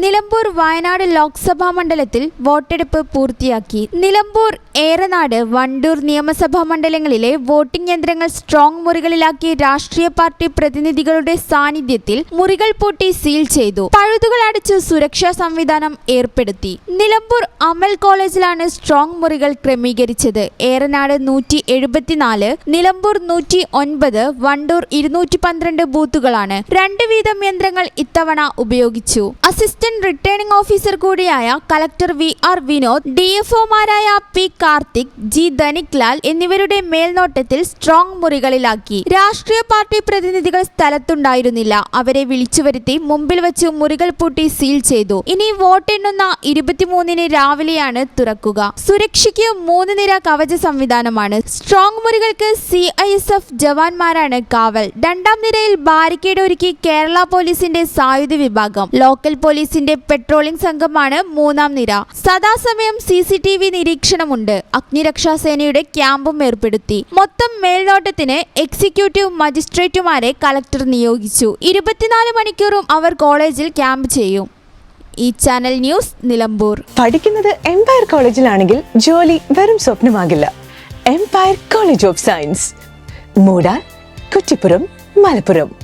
നിലമ്പൂർ വയനാട് ലോക്സഭാ മണ്ഡലത്തിൽ വോട്ടെടുപ്പ് പൂർത്തിയാക്കി. നിലമ്പൂർ ഏറനാട് വണ്ടൂർ നിയമസഭാ മണ്ഡലങ്ങളിലെ വോട്ടിംഗ് യന്ത്രങ്ങൾ സ്ട്രോങ് മുറികളിലാക്കി രാഷ്ട്രീയ പാർട്ടി പ്രതിനിധികളുടെ സാന്നിധ്യത്തിൽ മുറികൾ പൂട്ടി സീൽ ചെയ്തു. പഴുതുകൾ അടിച്ച് സുരക്ഷാ സംവിധാനം ഏർപ്പെടുത്തി. നിലമ്പൂർ അമൽ കോളേജിലാണ് സ്ട്രോങ് മുറികൾ ക്രമീകരിച്ചത്. ഏറനാട് നൂറ്റി എഴുപത്തിനാല് നിലമ്പൂർ നൂറ്റി ഒൻപത് വണ്ടൂർ ഇരുന്നൂറ്റി പന്ത്രണ്ട് ബൂത്തുകളാണ്. രണ്ട് വീതം യന്ത്രങ്ങൾ ഇത്തവണ ഉപയോഗിച്ചു. അസിസ്റ്റന്റ് റിട്ടേണിംഗ് ഓഫീസർ കൂടിയായ collector V R Vinod D F ഒമാരായ P Karthik G Dhanik Lal എന്നിവരുടെ മേൽനോട്ടത്തിൽ സ്ട്രോങ് മുറികളിലാക്കി. രാഷ്ട്രീയ പാർട്ടി പ്രതിനിധികൾ സ്ഥലത്തുണ്ടായിരുന്നില്ല. അവരെ വിളിച്ചു വരുത്തി മുമ്പിൽ വെച്ച് മുറികൾ പൂട്ടി സീൽ ചെയ്തു. ഇനി വോട്ടെണ്ണുന്ന ഇരുപത്തിമൂന്നിന് രാവിലെയാണ് തുറക്കുക. സുരക്ഷയ്ക്ക് മൂന്ന് നിര കവച സംവിധാനമാണ്. സ്ട്രോങ് മുറികൾക്ക് സി ഐ എസ് എഫ് ജവാന്മാരാണ് കാവൽ. രണ്ടാം നിരയിൽ ബാരിക്കേഡ് ഒരുക്കി കേരള പോലീസിന്റെ സായുധ വിഭാഗം. ലോക്കൽ പോലീസിന്റെ പെട്രോളിംഗ് സംഘമാണ് മൂന്നാം നിര. സദാസമയം സി സി ടി വി നിരീക്ഷണമുണ്ട്. അഗ്നിരക്ഷാസേനയുടെ ക്യാമ്പും ഏർപ്പെടുത്തി. മൊത്തം മേൽനോട്ടത്തിന് എക്സിക്യൂട്ടീവ് മജിസ്ട്രേറ്റുമാരെ കളക്ടർ നിയോഗിച്ചു. ഇരുപത്തിനാല് മണിക്കൂറും അവർ കോളേജിൽ ക്യാമ്പ് ചെയ്യും. ഈ ചാനൽ ന്യൂസ് നിലമ്പൂർ. പഠിക്കുന്നത് എംപയർ കോളേജിലാണെങ്കിൽ ജോലി വെറും സ്വപ്നമാകില്ല. Empire College of Science Moodar Kuttippuram Malappuram.